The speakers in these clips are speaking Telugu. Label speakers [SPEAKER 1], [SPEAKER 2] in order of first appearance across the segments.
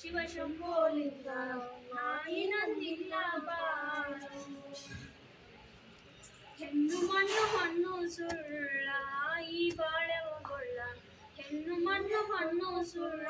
[SPEAKER 1] ಶಿವ ಶಂಭೋಲಿಂಗ
[SPEAKER 2] ನಾಯಿನಂದಿಲ್ಲ
[SPEAKER 1] ಬಾರು ಹೆಣ್ಣು ಮಣ್ಣು ಹಣ್ಣು ಸುಳ್ಳ ಈ ಬಾಳೆವಗೊಳ್ಳ ಹೆಣ್ಣು ಮಣ್ಣು ಹಣ್ಣು ಸುಳ್ಳ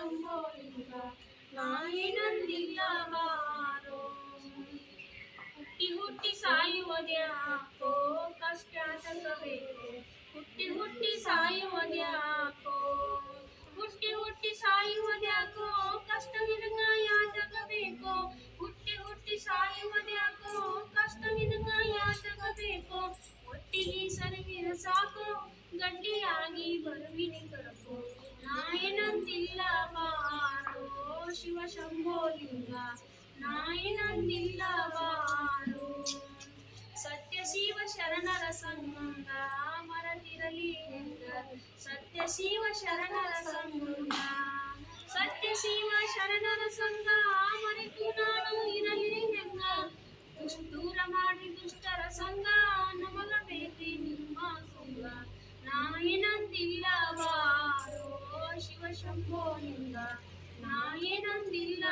[SPEAKER 1] ಶಿವ ಶಂಭೋಲಿಂಗ ನಾಯಿನಂದಿಲ್ಲ ಬಾರೋ ಹುಟ್ಟಿ ಹುಟ್ಟಿ ಸಾಯುವುದ್ಯಾಕೋ ಕಷ್ಟ ತಗಬೇಕು ಹುಟ್ಟಿ ಹುಟ್ಟಿ ಸಾಯುವುದ್ಯಾಕೋ శంభోలింగ నాయన నిల్లవారు సత్యశివ శరణర సంగంగ అమర తిరలింగ సత్యశివ శరణర సంగంగ సత్యశివ శరణర సంగ అమరికి నాను ಇರಲಿಂಗ ದುಷ್ಟೂರ ಮಾಡಿ ದುಷ್ಟರ ಸಂಗ ನಮಗ ಬೇಕಿ ನಿಮ್ಮ ಸಂಗ ನಾಯನಂತಿಲ್ಲವಾರೋ ಶಿವ ಶಂಭೋಲಿಂಗ 老爷他是领导